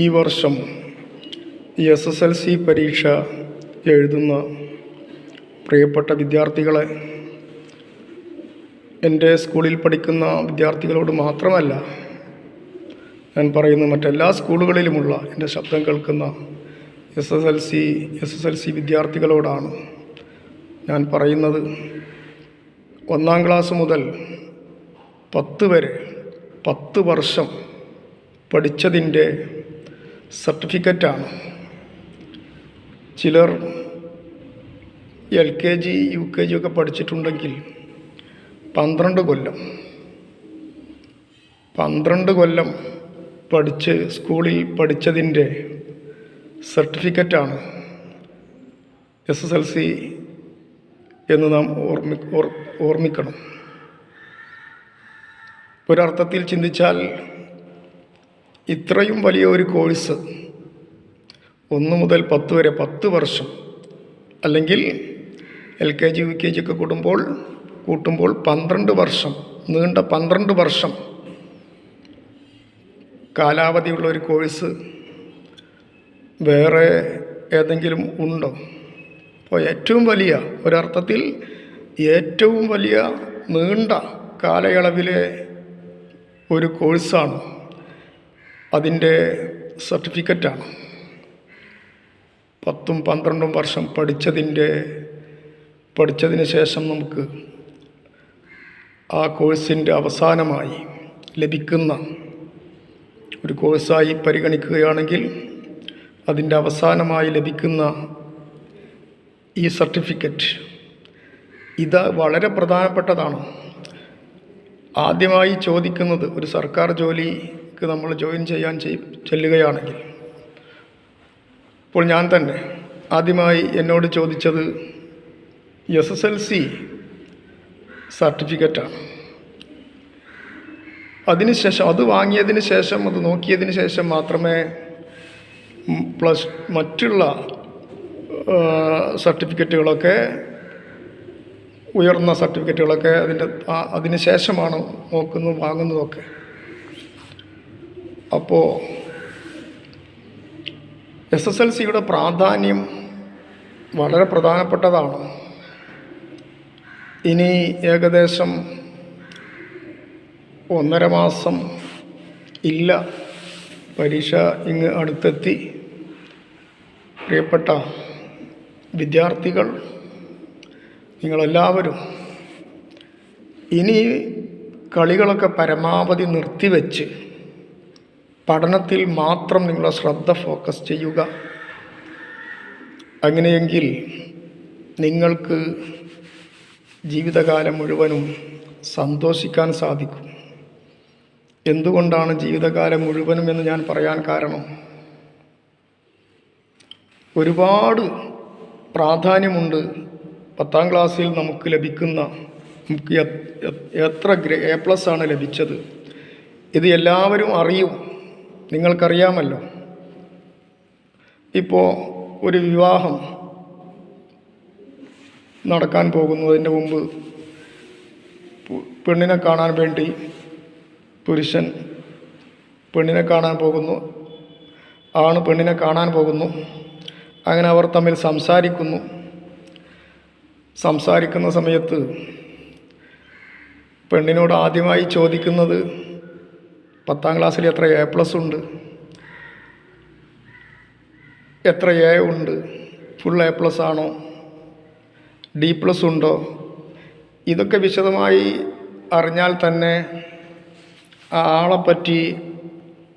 ഈ വർഷം S S L C പരീക്ഷ എഴുതുന്ന പ്രിയപ്പെട്ട വിദ്യാർത്ഥികളെ എന്റെ സ്കൂളിൽ പഠിക്കുന്ന വിദ്യാർത്ഥികളോട് മാത്രമല്ല ഞാൻ പറയുന്ന മറ്റെല്ലാ സ്കൂളുകളിലുമുള്ള എന്റെ ശബ്ദം കേൾക്കുന്ന S S L C S S L C വിദ്യാർത്ഥികളോടാണ് ഞാൻ പറയുന്നത്. ഒന്നാം ക്ലാസ് മുതൽ പത്ത് വരെ പത്ത് വർഷം പഠിച്ചതിന്റെ സർട്ടിഫിക്കറ്റാണ്. ചിലർ L K G U K G ഒക്കെ പഠിച്ചിട്ടുണ്ടെങ്കിൽ പന്ത്രണ്ട് കൊല്ലം പന്ത്രണ്ട് കൊല്ലം പഠിച്ച് സ്കൂളിൽ പഠിച്ചതിന്റെ സർട്ടിഫിക്കറ്റാണ് എസ് എസ് എൽ സി എന്ന് നാം ഓർമ്മി ഓർ ഓർമ്മിക്കണം. ഒരർത്ഥത്തിൽ ചിന്തിച്ചാൽ ഇത്രയും വലിയ ഒരു കോഴ്സ് ഒന്ന് മുതൽ പത്ത് വരെ പത്ത് വർഷം അല്ലെങ്കിൽ L K G U K G ഒക്കെ കൂടുമ്പോൾ കൂട്ടുമ്പോൾ പന്ത്രണ്ട് വർഷം നീണ്ട പന്ത്രണ്ട് വർഷം കാലാവധിയുള്ള ഒരു കോഴ്സ് വേറെ ഏതെങ്കിലും ഉണ്ടോ? അപ്പോൾ ഏറ്റവും വലിയ ഒരർത്ഥത്തിൽ ഏറ്റവും വലിയ നീണ്ട കാലയളവിലെ ഒരു കോഴ്സാണ് അതിന്റെ സർട്ടിഫിക്കറ്റാണ്. പത്തും പന്ത്രണ്ടും വർഷം പഠിച്ചതിന്റെ പഠിച്ചതിന് ശേഷം നമുക്ക് ആ കോഴ്സിന്റെ അവസാനമായി ലഭിക്കുന്ന ഒരു കോഴ്സായി പരിഗണിക്കുകയാണെങ്കിൽ അതിന്റെ അവസാനമായി ലഭിക്കുന്ന ഈ സർട്ടിഫിക്കറ്റ് ഇത് വളരെ പ്രധാനപ്പെട്ടതാണ്. ആദ്യമായി ചോദിക്കുന്നത് ഒരു സർക്കാർ ജോലിക്ക് നമ്മൾ ജോയിൻ ചെയ്യാൻ ചെയ് ചെല്ലുകയാണെങ്കിൽ. ഇപ്പോൾ ഞാൻ തന്നെ ആദ്യമായി എന്നോട് ചോദിച്ചത് എസ് എസ് എൽ സി സർട്ടിഫിക്കറ്റാണ്. അതിനുശേഷം അത് വാങ്ങിയതിന് ശേഷം അത് നോക്കിയതിന് ശേഷം മാത്രമേ പ്ലസ് മറ്റുള്ള സർട്ടിഫിക്കറ്റുകളൊക്കെ ഉയർന്ന സർട്ടിഫിക്കറ്റുകളൊക്കെ അതിന്റെ അതിന് ശേഷമാണ് നോക്കുന്നതും വാങ്ങുന്നതൊക്കെ. അപ്പോൾ എസ് എസ് എൽ സിയുടെ പ്രാധാന്യം വളരെ പ്രധാനപ്പെട്ടതാണ്. ഇനി ഏകദേശം ഒന്നര മാസം ഇല്ല പരീക്ഷ ഇങ്ങ് അടുത്തെത്തി. പ്രിയപ്പെട്ട വിദ്യാർത്ഥികൾ നിങ്ങളെല്ലാവരും ഇനി കളികളൊക്കെ പരമാവധി നിർത്തിവെച്ച് പഠനത്തിൽ മാത്രം നിങ്ങളുടെ ശ്രദ്ധ ഫോക്കസ് ചെയ്യുക. അങ്ങനെയെങ്കിൽ നിങ്ങൾക്ക് ജീവിതകാലം മുഴുവനും സന്തോഷിക്കാൻ സാധിക്കും. എന്തുകൊണ്ടാണ് ജീവിതകാലം മുഴുവനും എന്ന് ഞാൻ പറയാൻ കാരണം? ഒരുപാട് പ്രാധാന്യമുണ്ട് പത്താം ക്ലാസ്സിൽ നമുക്ക് ലഭിക്കുന്ന നമുക്ക് എത്ര എ പ്ലസ് ആണ് ലഭിച്ചത്. ഇത് എല്ലാവരും അറിയും. നിങ്ങൾക്കറിയാമല്ലോ. ഇപ്പോൾ ഒരു വിവാഹം നടക്കാൻ പോകുന്നതിന്റെ മുമ്പ് പെണ്ണിനെ കാണാൻ വേണ്ടി പുരുഷൻ പെണ്ണിനെ കാണാൻ പോകുന്നു. ആണ് പെണ്ണിനെ കാണാൻ പോകുന്നു. അങ്ങനെ അവർ തമ്മിൽ സംസാരിക്കുന്നു. സംസാരിക്കുന്ന സമയത്ത് പെണ്ണിനോട് ആദ്യമായി ചോദിക്കുന്നത് പത്താം ക്ലാസ്സിൽ എത്ര എ പ്ലസ് ഉണ്ട്? എത്ര എ ഉണ്ട്? ഫുൾ എ പ്ലസ് ആണോ? ഡി പ്ലസ് ഉണ്ടോ? ഇതൊക്കെ വിശദമായി അറിഞ്ഞാൽ തന്നെ ആ ആളെപ്പറ്റി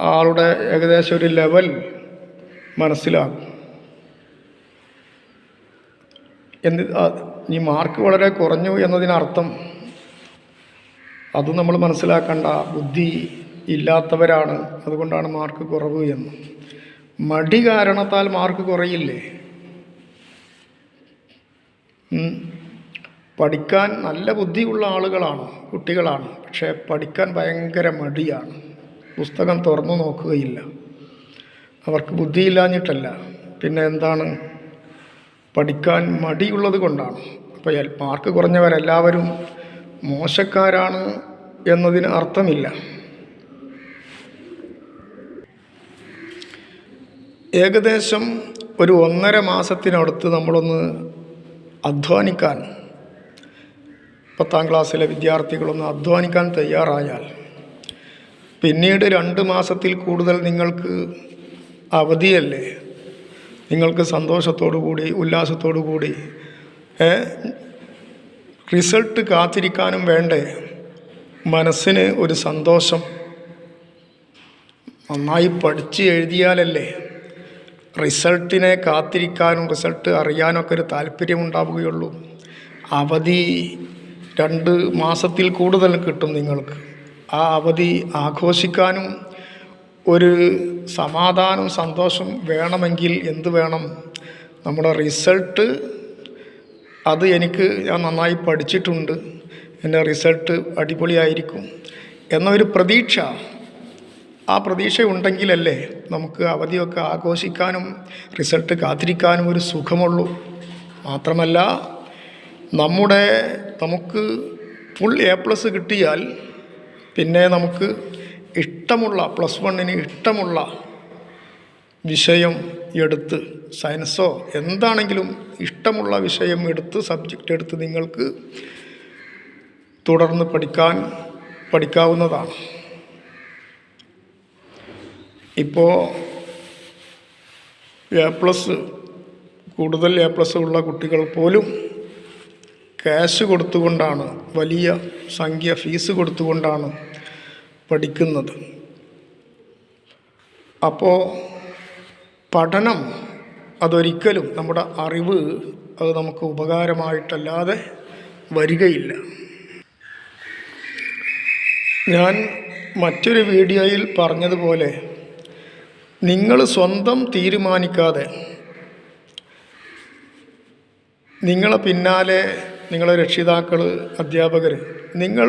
ആളുടെ ഏകദേശം ഒരു ലെവൽ മനസ്സിലാകും. എന്ത് ഈ മാർക്ക് വളരെ കുറഞ്ഞു എന്നതിനർത്ഥം അത് നമ്മൾ മനസ്സിലാക്കേണ്ട ബുദ്ധി ഇല്ലാത്തവരാണ്. അതുകൊണ്ടാണ് മാർക്ക് കുറവ് എന്ന്. മടി കാരണത്താൽ മാർക്ക് കുറയില്ലേ? പഠിക്കാൻ നല്ല ബുദ്ധിയുള്ള ആളുകളാണ് കുട്ടികളാണ്. പക്ഷേ പഠിക്കാൻ ഭയങ്കര മടിയാണ്. പുസ്തകം തുറന്നു നോക്കുകയില്ല. അവർക്ക് ബുദ്ധിയില്ലാഞ്ഞിട്ടല്ല. പിന്നെ എന്താണ്? പഠിക്കാൻ മടിയുള്ളത് കൊണ്ടാണ്. അപ്പോൾ മാർക്ക് കുറഞ്ഞവരെല്ലാവരും മോശക്കാരാണ് എന്നതിന് അർത്ഥമില്ല. ഏകദേശം ഒരു ഒന്നര മാസത്തിനടുത്ത് നമ്മളൊന്ന് അധ്വാനിക്കാൻ പത്താം ക്ലാസ്സിലെ വിദ്യാർത്ഥികളൊന്ന് അധ്വാനിക്കാൻ തയ്യാറായാൽ പിന്നീട് രണ്ട് മാസത്തിൽ കൂടുതൽ നിങ്ങൾക്ക് അവധിയല്ലേ? നിങ്ങൾക്ക് സന്തോഷത്തോടു കൂടി ഉല്ലാസത്തോടു കൂടി റിസൾട്ട് കാത്തിരിക്കാനും വേണ്ടേ? മനസ്സിന് ഒരു സന്തോഷം നന്നായി പഠിച്ച് എഴുതിയാലല്ലേ? റിസൾട്ടിനെ കാത്തിരിക്കാനും റിസൾട്ട് അറിയാനൊക്കെ ഒരു താല്പര്യമുണ്ടാവുകയുള്ളൂ. അവധി രണ്ട് മാസത്തിൽ കൂടുതൽ കിട്ടും നിങ്ങൾക്ക്. ആ അവധി ആഘോഷിക്കാനും ഒരു സമാധാനം സന്തോഷം വേണമെങ്കിൽ എന്ത് വേണം? നമ്മുടെ റിസൾട്ട് അത് എനിക്ക് ഞാൻ നന്നായി പഠിച്ചിട്ടുണ്ട്. എന്റെ റിസൾട്ട് അടിപൊളിയായിരിക്കും. എന്നൊരു പ്രതീക്ഷ ആ പ്രതീക്ഷ ഉണ്ടെങ്കിലല്ലേ നമുക്ക് അവധിയൊക്കെ ആഘോഷിക്കാനും റിസൾട്ട് കാത്തിരിക്കാനും ഒരു സുഖമുള്ളൂ. മാത്രമല്ല നമ്മുടെ നമുക്ക് ഫുൾ എ പ്ലസ് കിട്ടിയാൽ പിന്നെ നമുക്ക് ഇഷ്ടമുള്ള പ്ലസ് വണ്ണിന് ഇഷ്ടമുള്ള വിഷയം എടുത്ത് സയൻസോ എന്താണെങ്കിലും ഇഷ്ടമുള്ള വിഷയം എടുത്ത് സബ്ജക്റ്റ് എടുത്ത് നിങ്ങൾക്ക് തുടർന്ന് പഠിക്കാൻ പഠിക്കാവുന്നതാണ്. ഇപ്പോൾ എ പ്ലസ് കൂടുതൽ എ പ്ലസ് ഉള്ള കുട്ടികൾ പോലും ക്യാഷ് കൊടുത്തുകൊണ്ടാണ് വലിയ സംഖ്യ ഫീസ് കൊടുത്തുകൊണ്ടാണ് പഠിക്കുന്നത്. അപ്പോൾ പഠനം അതൊരിക്കലും നമ്മുടെ അറിവ് അത് നമുക്ക് ഉപകാരമായിട്ടല്ലാതെ വരികയില്ല. ഞാൻ മറ്റൊരു വീഡിയോയിൽ പറഞ്ഞതുപോലെ നിങ്ങൾ സ്വന്തം തീരുമാനിക്കാതെ നിങ്ങളെ പിന്നാലെ നിങ്ങളെ രക്ഷിതാക്കൾ അധ്യാപകർ നിങ്ങൾ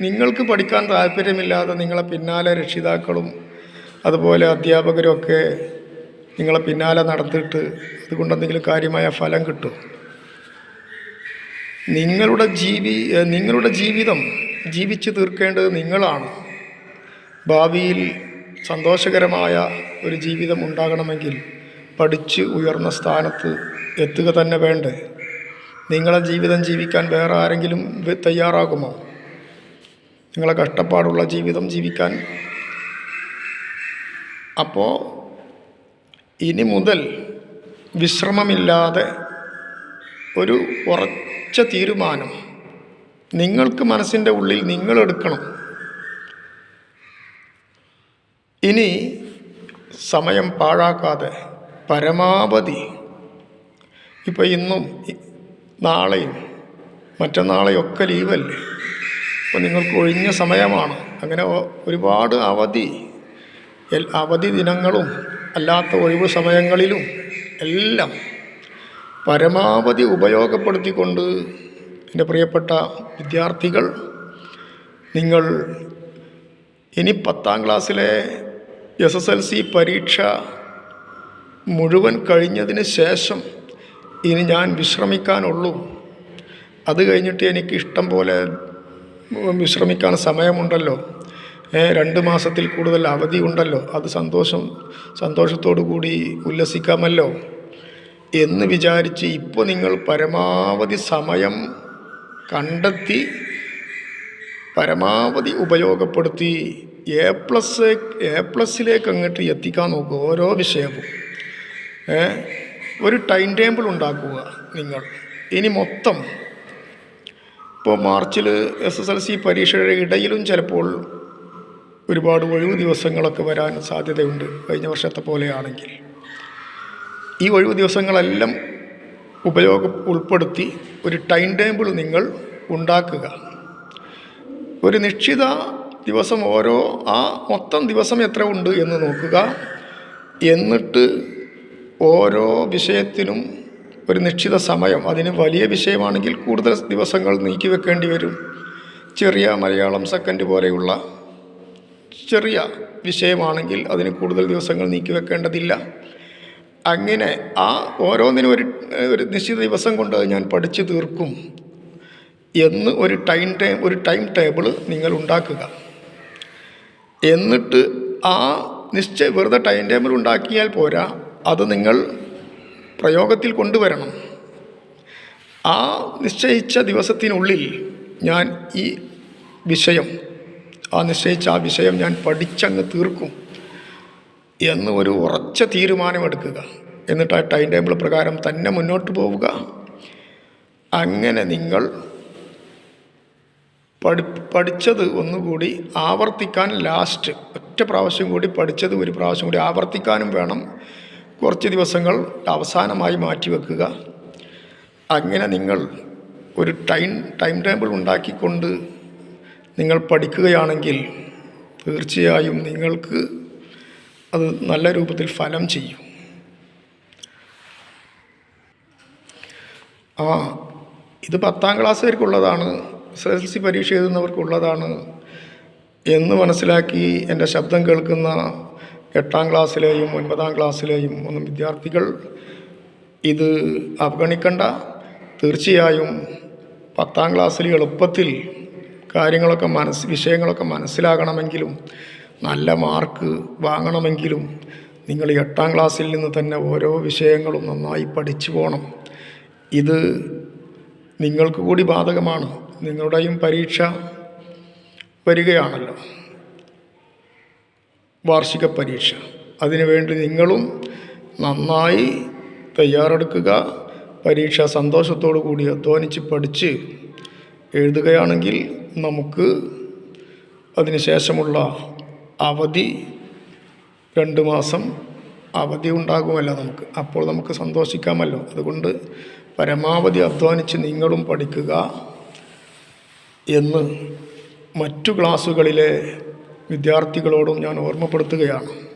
നിങ്ങൾക്ക് പഠിക്കാൻ താല്പര്യമില്ലാതെ നിങ്ങളെ പിന്നാലെ രക്ഷിതാക്കളും അതുപോലെ അധ്യാപകരും ഒക്കെ നിങ്ങളെ പിന്നാലെ നടത്തിയിട്ട് അതുകൊണ്ട് എന്തെങ്കിലും കാര്യമായ ഫലം കിട്ടും. നിങ്ങളുടെ ജീവി നിങ്ങളുടെ ജീവിതം ജീവിച്ചു തീർക്കേണ്ടത് നിങ്ങളാണ്. ഭാവിയിൽ സന്തോഷകരമായ ഒരു ജീവിതം ഉണ്ടാകണമെങ്കിൽ പഠിച്ച് ഉയർന്ന സ്ഥാനത്ത് എത്തുക തന്നെ വേണ്ടേ? നിങ്ങളെ ജീവിതം ജീവിക്കാൻ വേറെ ആരെങ്കിലും തയ്യാറാകുമോ? നിങ്ങളെ കഷ്ടപ്പാടുള്ള ജീവിതം ജീവിക്കാൻ. അപ്പോൾ ഇനി മുതൽ വിശ്രമമില്ലാതെ ഒരു ഉറച്ച തീരുമാനം നിങ്ങൾക്ക് മനസ്സിന്റെ ഉള്ളിൽ നിങ്ങൾ ഇനി സമയം പാഴാക്കാതെ പരമാവധി ഇപ്പോൾ ഇന്നും നാളെയും മറ്റന്നാളെയും ഒക്കെ ലീവല്ലേ? അപ്പോൾ നിങ്ങൾക്ക് ഒഴിഞ്ഞ സമയമാണ്. അങ്ങനെ ഒരുപാട് അവധി അവധി ദിനങ്ങളും അല്ലാത്ത ഒഴിവ് സമയങ്ങളിലും എല്ലാം പരമാവധി ഉപയോഗപ്പെടുത്തിക്കൊണ്ട് എന്റെ പ്രിയപ്പെട്ട വിദ്യാർത്ഥികൾ നിങ്ങൾ ഇനി പത്താം ക്ലാസ്സിലെ എസ് എസ് എൽ സി പരീക്ഷ മുഴുവൻ കഴിഞ്ഞതിന് ശേഷം ഇനി ഞാൻ വിശ്രമിക്കാനുള്ളൂ. അത് കഴിഞ്ഞിട്ട് എനിക്ക് ഇഷ്ടം പോലെ വിശ്രമിക്കാൻ സമയമുണ്ടല്ലോ. രണ്ട് മാസത്തിൽ കൂടുതൽ അവധി ഉണ്ടല്ലോ. അത് സന്തോഷം സന്തോഷത്തോടു കൂടി ഉല്ലസിക്കാമല്ലോ. എന്ന് വിചാരിച്ച് ഇപ്പോൾ നിങ്ങൾ പരമാവധി സമയം കണ്ടെത്തി പരമാവധി ഉപയോഗപ്പെടുത്തി എ പ്ലസ് എ പ്ലസ്സിലേക്ക് അങ്ങോട്ട് എത്തിക്കാൻ നോക്കുക ഓരോ വിഷയവും. ഒരു ടൈം ടേബിൾ ഉണ്ടാക്കുക നിങ്ങൾ. ഇനി മൊത്തം. ഇപ്പോൾ മാർച്ചിൽ എസ് എസ് എൽ സി പരീക്ഷയുടെ ഇടയിലും ചിലപ്പോൾ ഒരുപാട് ഒഴിവ് ദിവസങ്ങളൊക്കെ വരാൻ സാധ്യതയുണ്ട് കഴിഞ്ഞ വർഷത്തെ പോലെയാണെങ്കിൽ. ഈ ഒഴിവ് ദിവസങ്ങളെല്ലാം ഉപയോഗം ഉൾപ്പെടുത്തി ഒരു ടൈം ടേബിൾ നിങ്ങൾ ഉണ്ടാക്കുക. ഒരു നിശ്ചിത ദിവസം ഓരോ ആ മൊത്തം ദിവസം എത്ര ഉണ്ട് എന്ന് നോക്കുക. എന്നിട്ട് ഓരോ വിഷയത്തിനും ഒരു നിശ്ചിത സമയം. അതിന് വലിയ വിഷയമാണെങ്കിൽ കൂടുതൽ ദിവസങ്ങൾ നീക്കി വെക്കേണ്ടി വരും. ചെറിയ മലയാളം സെക്കൻഡ് പോലെയുള്ള ചെറിയ വിഷയമാണെങ്കിൽ അതിന് കൂടുതൽ ദിവസങ്ങൾ നീക്കി വെക്കേണ്ടതില്ല. അങ്ങനെ ആ ഓരോന്നിനും ഒരു ഒരു നിശ്ചിത ദിവസം കൊണ്ട് ഞാൻ പഠിച്ചു തീർക്കും. എന്ന് ഒരു ടൈം ടൈം ഒരു ടൈം ടേബിൾ നിങ്ങൾ ഉണ്ടാക്കുക. എന്നിട്ട് ആ നിശ്ചയ വെറുതെ ടൈം ടേബിൾ ഉണ്ടാക്കിയാൽ പോരാ അത് നിങ്ങൾ പ്രയോഗത്തിൽ കൊണ്ടുവരണം. ആ നിശ്ചയിച്ച ദിവസത്തിനുള്ളിൽ ഞാൻ ഈ വിഷയം ആ നിശ്ചയിച്ച ആ വിഷയം ഞാൻ പഠിച്ചങ്ങ് തീർക്കും എന്ന് ഒരു ഉറച്ച തീരുമാനമെടുക്കുക. എന്നിട്ട് ആ ടൈം ടേബിൾ പ്രകാരം തന്നെ മുന്നോട്ട് പോവുക. അങ്ങനെ നിങ്ങൾ പഠി പഠിച്ചത് ഒന്നുകൂടി ആവർത്തിക്കാൻ ലാസ്റ്റ് ഒറ്റ പ്രാവശ്യം കൂടി പഠിച്ചത് ഒരു പ്രാവശ്യം കൂടി ആവർത്തിക്കാനും വേണം. കുറച്ച് ദിവസങ്ങൾ അവസാനമായി മാറ്റിവെക്കുക അങ്ങനെ നിങ്ങൾ ഒരു ടൈം ടൈം ടേബിൾ ഉണ്ടാക്കിക്കൊണ്ട് നിങ്ങൾ പഠിക്കുകയാണെങ്കിൽ തീർച്ചയായും നിങ്ങൾക്ക് അത് നല്ല രൂപത്തിൽ ഫലം ചെയ്യും. ആ ഇത് പത്താം ക്ലാസ്സുകാർക്കുള്ളതാണ് എസ് എൽ സി പരീക്ഷ എഴുതുന്നവർക്കുള്ളതാണ് എന്ന് മനസ്സിലാക്കി എന്റെ ശബ്ദം കേൾക്കുന്ന എട്ടാം ക്ലാസ്സിലെയും ഒൻപതാം ക്ലാസ്സിലെയും ഒന്നും വിദ്യാർത്ഥികൾ ഇത് അവഗണിക്കണ്ട. തീർച്ചയായും പത്താം ക്ലാസ്സിൽ എളുപ്പത്തിൽ കാര്യങ്ങളൊക്കെ മനസ്സ് വിഷയങ്ങളൊക്കെ മനസ്സിലാകണമെങ്കിലും നല്ല മാർക്ക് വാങ്ങണമെങ്കിലും നിങ്ങൾ എട്ടാം ക്ലാസ്സിൽ നിന്ന് തന്നെ ഓരോ വിഷയങ്ങളും നന്നായി പഠിച്ചു പോകണം. ഇത് നിങ്ങൾക്ക് കൂടി ബാധകമാണ്. നിങ്ങളുടെയും പരീക്ഷ വരികയാണല്ലോ. വാർഷിക പരീക്ഷ. അതിനുവേണ്ടി നിങ്ങളും നന്നായി തയ്യാറെടുക്കുക. പരീക്ഷ സന്തോഷത്തോടു കൂടി അധ്വാനിച്ച് പഠിച്ച് എഴുതുകയാണെങ്കിൽ നമുക്ക് അതിന് ശേഷമുള്ള അവധി രണ്ട് മാസം അവധി ഉണ്ടാകുമല്ലോ നമുക്ക്. അപ്പോൾ നമുക്ക് സന്തോഷിക്കാമല്ലോ. അതുകൊണ്ട് പരമാവധി അധ്വാനിച്ച് നിങ്ങളും പഠിക്കുക. എന്ന് മറ്റു ക്ലാസ്സുകളിലെ വിദ്യാർത്ഥികളോടും ഞാൻ ഓർമ്മപ്പെടുത്തുകയാണ്.